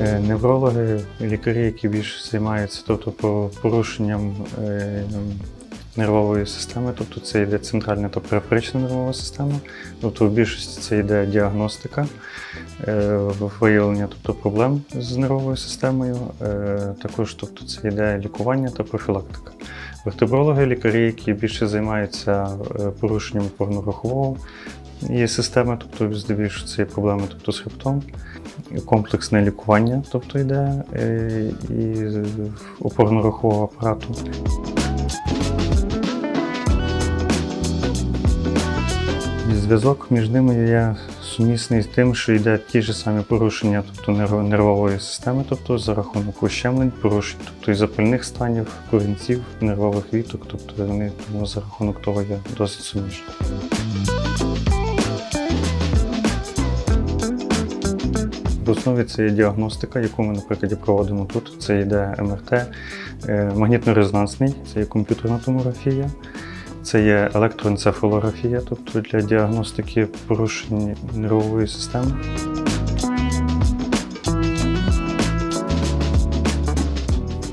Неврологи, лікарі, які більше займаються тобто, по- порушенням е, нервової системи, тобто це йде центральна та периферична нервова система. Тобто в більшості це йде діагностика, е, виявлення тобто, проблем з нервовою системою. Е, Також тобто, це йде лікування та профілактика. Вертебрологи, лікарі, які більше займаються е, порушенням опорно-рухового системи, тобто здебільшого це є проблеми тобто, з хребтом, комплексне лікування, тобто йде е, і опорно-рухового апарату. Зв'язок між ними є сумісний з тим, що йде ті ж самі порушення тобто нервової системи, тобто за рахунок ущемлень, порушень, тобто і запальних станів, корінців, нервових віток, тобто вони тому за рахунок того є досить суміжні. В основі це є діагностика, яку ми, наприклад, проводимо тут. Це йде МРТ, е, магнітно-резонансний, це є комп'ютерна томографія, це є електроенцефалографія, тобто для діагностики порушень нервової системи.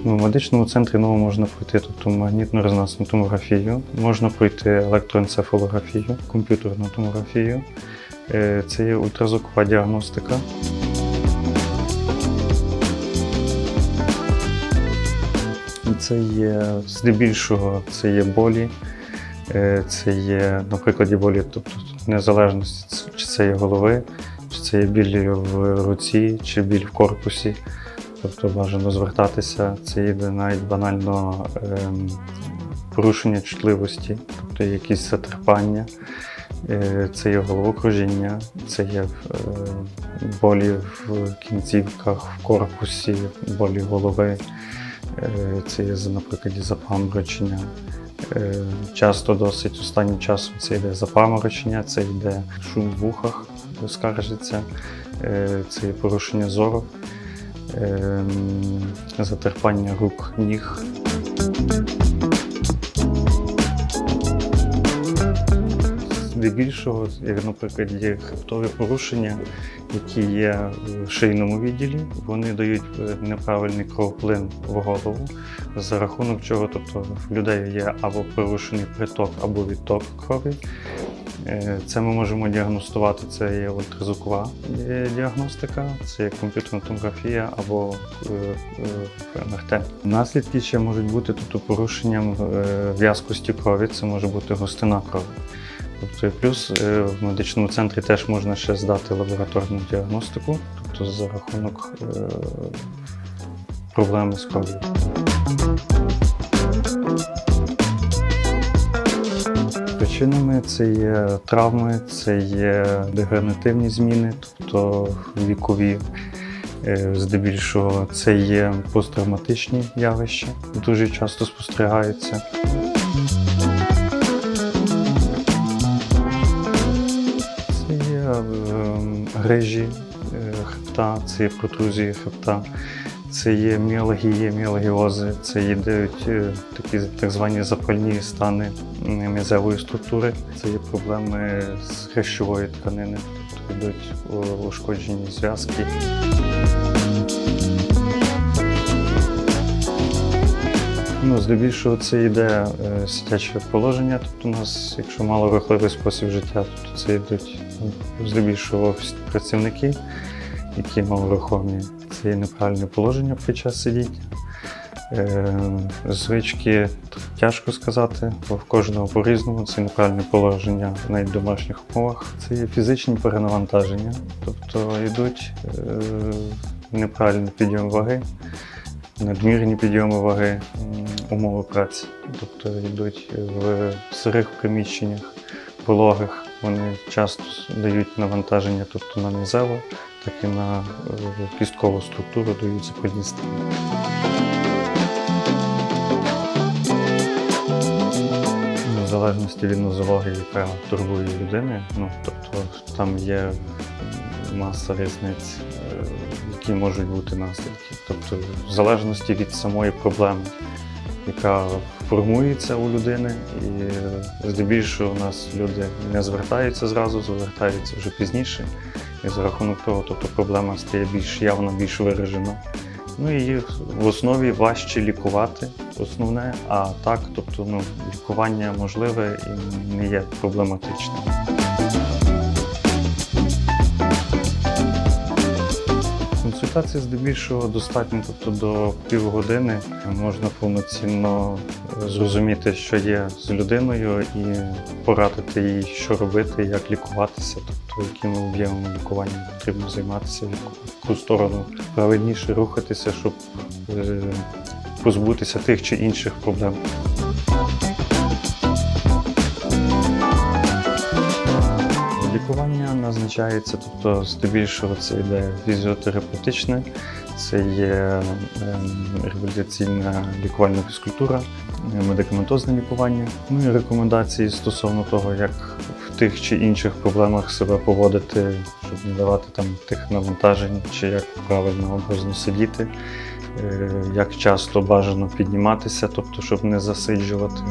Ну, В медичному центрі ново можна пройти тобто, магнітно-резонансну томографію, можна пройти електроенцефалографію, комп'ютерну томографію. Е, Це є ультразвукова діагностика. Це є здебільшого це є болі, е, це є, на прикладі болі, тобто незалежності, чи це є голови, чи це є біль в руці, чи біль в корпусі. Тобто бажано звертатися, це є навіть банально ем, порушення чутливості, тобто якісь затерпання, е, це є головокружіння, це є е, болі в кінцівках, в корпусі, болі голови. Е, Це є, наприклад, запаморочення. Е, Часто досить останнім часом це йде запаморочення, це йде шум в вухах, скаржиться, е, це є порушення зору, е, затерпання рук, ніг. Здебільшого, як, наприклад, є хребтові порушення, які є в шийному відділі, вони дають е, неправильний кровоплин в голову, за рахунок чого тобто, в людей є або порушений приток, або відток крові. Е, Це ми можемо діагностувати. Це є ультразвукова е, діагностика, це є комп'ютерна томографія або МРТ. Наслідки ще можуть бути тобто, порушенням в'язкості крові, це може бути густина крові. Тобто, плюс е, в медичному центрі теж можна ще здати лабораторну діагностику, тобто за рахунок е, проблеми з кров'ю. Причинами це є травми, це є дегенеративні зміни, тобто вікові. Е, Здебільшого це є посттравматичні явища, дуже часто спостерігаються. Грижі е, хребта, це є протрузії хребта, це є міалгії, міалгіози, це є дають е, такі так звані запальні стани м'язевої структури, це є проблеми з хрящової тканини, тобто йдуть ушкоджені зв'язки. Ну, здебільшого це йде е, сидяче положення. Тобто у нас, якщо малорухливий спосіб життя, то це йдуть здебільшого працівники, які малорухомі. Це є неправильне положення під час сидіння. Е, звички тяжко сказати, бо в кожного по-різному це неправильне положення навіть в домашніх умовах. Це є фізичні перенавантаження, тобто йдуть е, неправильний підйом ваги, надмірні підйоми ваги, умови праці. Тобто йдуть в сирих приміщеннях, вологих. Вони часто дають навантаження тобто на низело, так і на е, кісткову структуру дають запальні В залежності від нозології, яка турбує людини, ну тобто там є маса різниць, е, які можуть бути наслідки. Тобто, в залежності від самої проблеми, яка формується у людини, і здебільшого у нас люди не звертаються зразу, звертаються вже пізніше. І за рахунок того, тобто проблема стає більш явно, більш виражена. Ну і її в основі важче лікувати, основне, а так, тобто ну, лікування можливе і не є проблематичним. Консультації здебільшого достатньо, тобто до півгодини можна повноцінно зрозуміти, що є з людиною, і порадити їй, що робити, як лікуватися, тобто якими об'ємами лікування потрібно займатися, в яку сторону правильніше рухатися, щоб е, позбутися тих чи інших проблем. Назначається, тобто здебільшого це йде фізіотерапевтичне, це є ем, реабілітаційна лікувальна фізкультура, е, медикаментозне лікування. Ну і рекомендації стосовно того, як в тих чи інших проблемах себе поводити, щоб не давати там тих навантажень, чи як правильно образно сидіти, е, як часто бажано підніматися, тобто щоб не засиджувати.